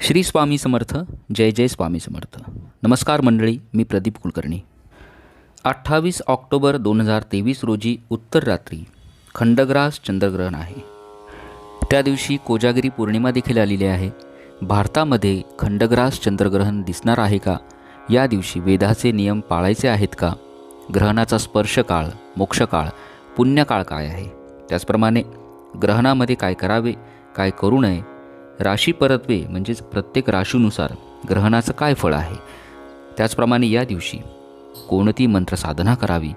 श्री स्वामी समर्थ जय जय स्वामी समर्थ. नमस्कार मंडळी मी प्रदीप कुलकर्णी. अठ्ठावीस ऑक्टोबर दोन हजार तेवीस रोजी उत्तर रात्री खंडग्रास चंद्रग्रहण आहे. त्या दिवशी कोजागिरी पौर्णिमा देखील आलेली आहे. भारतामध्ये खंडग्रास चंद्रग्रहण दिसणार आहे का? या दिवशी वेदाचे नियम पाळायचे आहेत का? ग्रहणाचा स्पर्श काळ मोक्षकाळ पुण्यकाळ काय आहे? त्याचप्रमाणे ग्रहणामध्ये काय करावे काय करू नये राशी परत्वे म्हणजेच प्रत्येक राशीनुसार ग्रहणाचं काय फळ आहे? त्याचप्रमाणे या दिवशी कोणती मंत्रसाधना करावी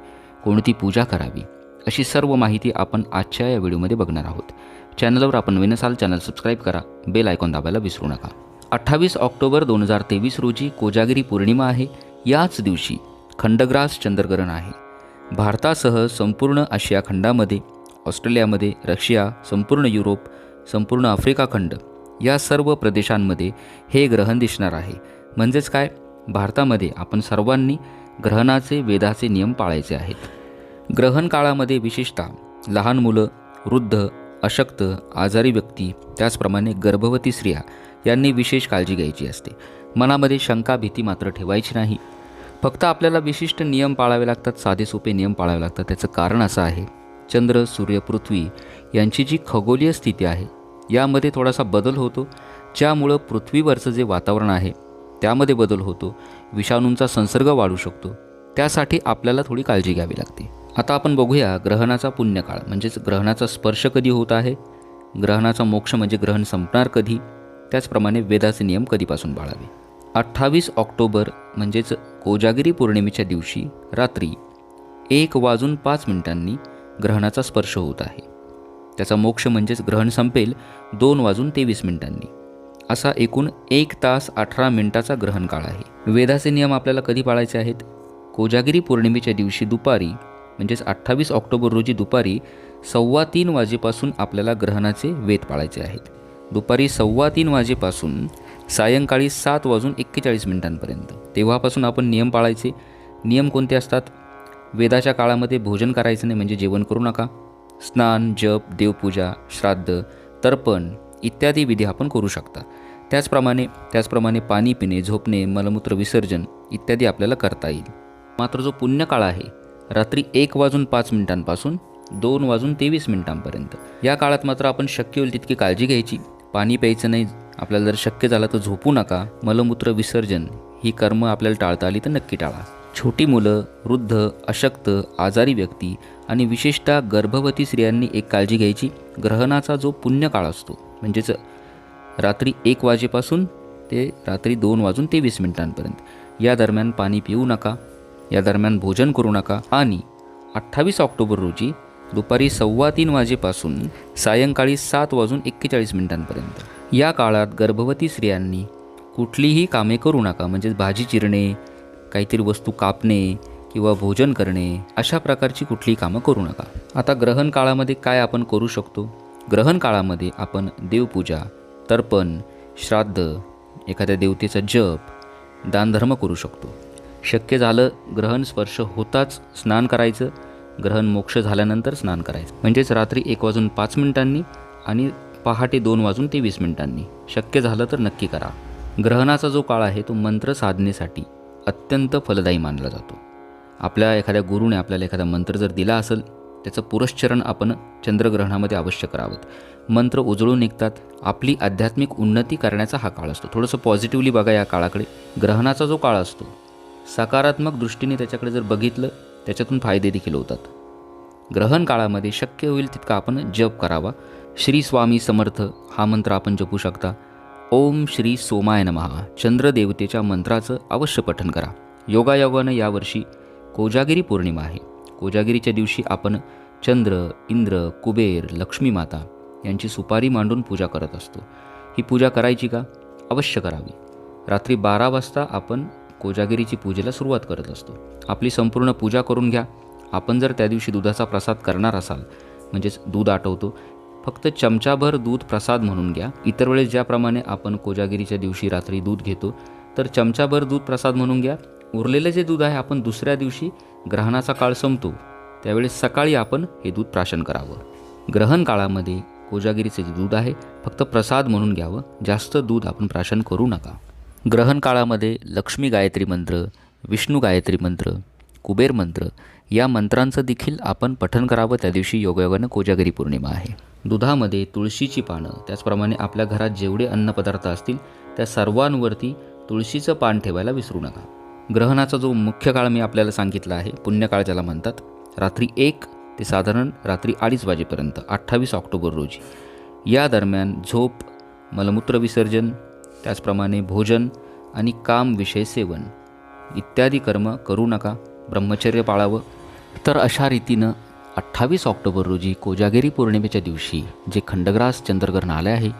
कोणती पूजा करावी अशी सर्व माहिती आपण आजच्या या व्हिडिओमध्ये बघणार आहोत. चॅनलवर आपण नवीन असाल चॅनल सबस्क्राईब करा. बेल आयकॉन दाबायला विसरू नका. अठ्ठावीस ऑक्टोबर दोन हजार तेवीस रोजी कोजागिरी पौर्णिमा आहे. याच दिवशी खंडग्रास चंद्रग्रहण आहे. भारतासह संपूर्ण आशिया खंडामध्ये ऑस्ट्रेलियामध्ये रशिया संपूर्ण युरोप संपूर्ण आफ्रिका खंड या सर्व प्रदेशांमध्ये हे ग्रहण दिसणार आहे. म्हणजेच काय? भारतामध्ये आपण सर्वांनी ग्रहणाचे वेदाचे नियम पाळायचे आहेत. ग्रहण काळामध्ये विशेषतः लहान मुलं वृद्ध अशक्त आजारी व्यक्ती त्याचप्रमाणे गर्भवती स्त्रिया यांनी विशेष काळजी घ्यायची असते. मनामध्ये शंका भीती मात्र ठेवायची नाही. फक्त आपल्याला विशिष्ट नियम पाळावे लागतात साधे सोपे नियम पाळावे लागतात. त्याचं कारण असं आहे चंद्र सूर्य पृथ्वी यांची जी खगोलीय स्थिती आहे यामध्ये थोडासा बदल होतो ज्यामुळं पृथ्वीवरचं जे वातावरण आहे त्यामध्ये बदल होतो विषाणूंचा संसर्ग वाढू शकतो. त्यासाठी आपल्याला थोडी काळजी घ्यावी लागते. आता आपण बघूया ग्रहणाचा पुण्यकाळ म्हणजेच ग्रहणाचा स्पर्श कधी होत आहे? ग्रहणाचा मोक्ष म्हणजे ग्रहण संपणार कधी? त्याचप्रमाणे वेदाचे नियम कधीपासून पाळावे अठ्ठावीस ऑक्टोबर म्हणजेच कोजागिरी पौर्णिमेच्या दिवशी रात्री एक वाजून पाच मिनिटांनी ग्रहणाचा स्पर्श होत आहे. त्याचा मोक्ष म्हणजेच ग्रहण संपेल दोन वाजून तेवीस मिनिटांनी. असा एकूण एक तास अठरा मिनिटाचा ग्रहण काळ आहे. वेदाचे नियम आपल्याला कधी पाळायचे आहेत? कोजागिरी पौर्णिमेच्या दिवशी दुपारी म्हणजेच अठ्ठावीस ऑक्टोबर रोजी दुपारी सव्वा तीन वाजेपासून आपल्याला ग्रहणाचे वेद पाळायचे आहेत. दुपारी सव्वा तीन वाजेपासून सायंकाळी सात वाजून एक्केचाळीस मिनिटांपर्यंत. तेव्हापासून आपण नियम पाळायचे. नियम कोणते असतात? वेदाच्या काळामध्ये भोजन करायचं नाही म्हणजे जेवण करू नका. स्नान जप देवपूजा श्राद्ध तर्पण इत्यादी विधी आपण करू शकता. त्याचप्रमाणे त्याचप्रमाणे पाणी पिणे झोपणे मलमूत्र विसर्जन इत्यादी आपल्याला करता येईल. मात्र जो पुण्यकाळ आहे रात्री एक वाजून पाच मिनिटांपासून दोन वाजून तेवीस मिनिटांपर्यंत. या काळात मात्र आपण शक्य होईल तितकी काळजी घ्यायची. पाणी प्यायचं नाही आपल्याला जर शक्य झालं तर झोपू नका. मलमूत्र विसर्जन ही कर्म आपल्याला टाळता आली तर नक्की टाळा. छोटी मुलं वृद्ध अशक्त आजारी व्यक्ती आणि विशेषतः गर्भवती स्त्रियांनी एक काळजी घ्यायची. ग्रहणाचा जो पुण्यकाळ असतो म्हणजेच रात्री एक वाजेपासून ते रात्री दोन वाजून तेवीस मिनिटांपर्यंत. या दरम्यान पाणी पिऊ नका या दरम्यान भोजन करू नका आणि अठ्ठावीस ऑक्टोबर रोजी दुपारी सव्वा तीन वाजेपासून सायंकाळी सात वाजून एक्केचाळीस मिनिटांपर्यंत. या काळात गर्भवती स्त्रियांनी कुठलीही कामे करू नका म्हणजेच भाजी चिरणे काहीतरी वस्तू कापणे किंवा भोजन करणे अशा प्रकारची कुठलीही कामं करू नका. आता ग्रहण काळामध्ये काय आपण करू शकतो? ग्रहण काळामध्ये आपण देवपूजा तर्पण श्राद्ध एखाद्या देवतेचा जप दानधर्म करू शकतो. शक्य झालं ग्रहण स्पर्श होताच स्नान करायचं ग्रहण मोक्ष झाल्यानंतर स्नान करायचं. म्हणजेच रात्री एक वाजून पाच मिनिटांनी आणि पहाटे दोन वाजून तेवीस मिनिटांनी. शक्य झालं तर नक्की करा. ग्रहणाचा जो काळ आहे तो मंत्र साधनेसाठी. अत्यंत फलदायी मानला जातो. आपल्या एखाद्या गुरुने आपल्याला एखादा मंत्र जर दिला असेल त्याचं पुरश्चरण आपण चंद्रग्रहणामध्ये अवश्य करावं. मंत्र उजळून निघतात आपली आध्यात्मिक उन्नती करण्याचा हा काळ असतो. थोडंसं पॉझिटिव्हली बघा या काळाकडे. ग्रहणाचा जो काळ असतो सकारात्मक दृष्टीने त्याच्याकडे जर बघितलं त्याच्यातून फायदे देखील होतात. ग्रहण काळामध्ये शक्य होईल तितका आपण जप करावा. श्री स्वामी समर्थ हा मंत्र आपण जपू शकता. ओम श्री सोमाय नमहा चंद्रदेवतेच्या मंत्राचं अवश्य पठन करा. योगायोगानं यावर्षी कोजागिरी पौर्णिमा आहे. कोजागिरीच्या दिवशी आपण चंद्र इंद्र कुबेर लक्ष्मी माता यांची सुपारी मांडून पूजा करत असतो. ही पूजा करायची का? अवश्य करावी. रात्री बारा वाजता आपण कोजागिरीची पूजेला सुरुवात करत असतो. आपली संपूर्ण पूजा करून घ्या. आपण जर त्या दिवशी दुधाचा प्रसाद करणार असाल म्हणजेच दूध आटवतो फक्त चमचाभर दूध प्रसाद म्हणून घ्या. इतर वेळेस ज्याप्रमाणे आपण कोजागिरीच्या दिवशी रात्री दूध घेतो तर चमचाभर दूध प्रसाद म्हणून घ्या. उरलेलं जे दूध आहे आपण दुसऱ्या दिवशी ग्रहणाचा काळ संपतो त्यावेळेस सकाळी आपण हे दूध प्राशन करावं. ग्रहण काळामध्ये कोजागिरीचे जे दूध आहे फक्त प्रसाद म्हणून घ्यावं. जास्त दूध आपण प्राशन करू नका. ग्रहण काळामध्ये लक्ष्मी गायत्री मंत्र विष्णू गायत्री मंत्र कुबेर मंत्र या मंत्रांचं देखील आपण पठन करावं. त्या दिवशी योगायोगानं कोजागिरी पौर्णिमा आहे. दुधामध्ये तुळशीची पानं त्याचप्रमाणे आपल्या घरात जेवढे अन्नपदार्थ असतील त्या सर्वांवरती तुळशीचं पान ठेवायला विसरू नका. ग्रहणाचा जो मुख्य काळ मी आपल्याला सांगितला आहे पुण्यकाळ ज्याला म्हणतात रात्री एक ते साधारण रात्री अडीच वाजेपर्यंत अठ्ठावीस ऑक्टोबर रोजी. या दरम्यान झोप मलमूत्र विसर्जन त्याचप्रमाणे भोजन आणि काम विषय सेवन इत्यादी कर्म करू नका. ब्रह्मचर्य पाळावं. तर अशा रीतीनं अठ्ठावीस ऑक्टोबर रोजी कोजागिरी पौर्णिमेच्या दिवशी जे खंडग्रास चंद्रग्रहण आले आहे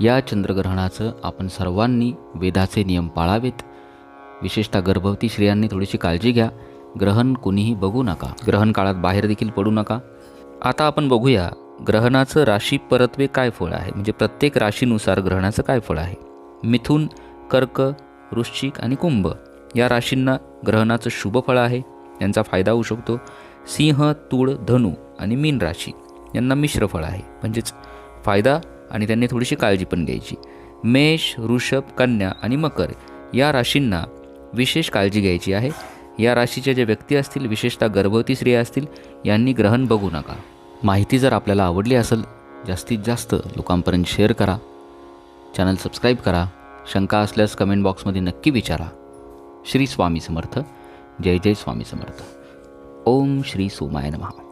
या चंद्रग्रहणाचं आपण सर्वांनी वेदाचे नियम पाळावेत. विशेषतः गर्भवती स्त्रियांनी थोडीशी काळजी घ्या. ग्रहण कोणीही बघू नका. ग्रहण काळात बाहेर देखील पडू नका. आता आपण बघूया ग्रहणाचं राशी परत्वे काय फळ आहे? म्हणजे प्रत्येक राशीनुसार ग्रहणाचं काय फळ आहे? मिथुन कर्क वृश्चिक आणि कुंभ या राशींना ग्रहणाचं शुभ फळ आहे. यांचा फायदा होऊ शकतो. सिंह तूळ धनु आणि मीन राशी यांना मिश्र फळ आहे. म्हणजेच फायदा आणि त्यांनी थोडीशी काळजी पण घ्यायची. मेष वृषभ कन्या आणि मकर या राशींना विशेष काळजी घ्यायची आहे. या राशीच्या ज्या व्यक्ती असतील विशेषतः गर्भवती स्त्रिया असतील यांनी ग्रहण बघू नका. माहिती जर आपल्याला आवडली असेल जास्तीत जास्त लोकांपर्यंत शेअर करा. चॅनल सबस्क्राईब करा. शंका असल्यास कमेंट बॉक्समध्ये नक्की विचारा. श्री स्वामी समर्थ. जय जय स्वामी समर्थ. ओम श्री सोमाय नमः.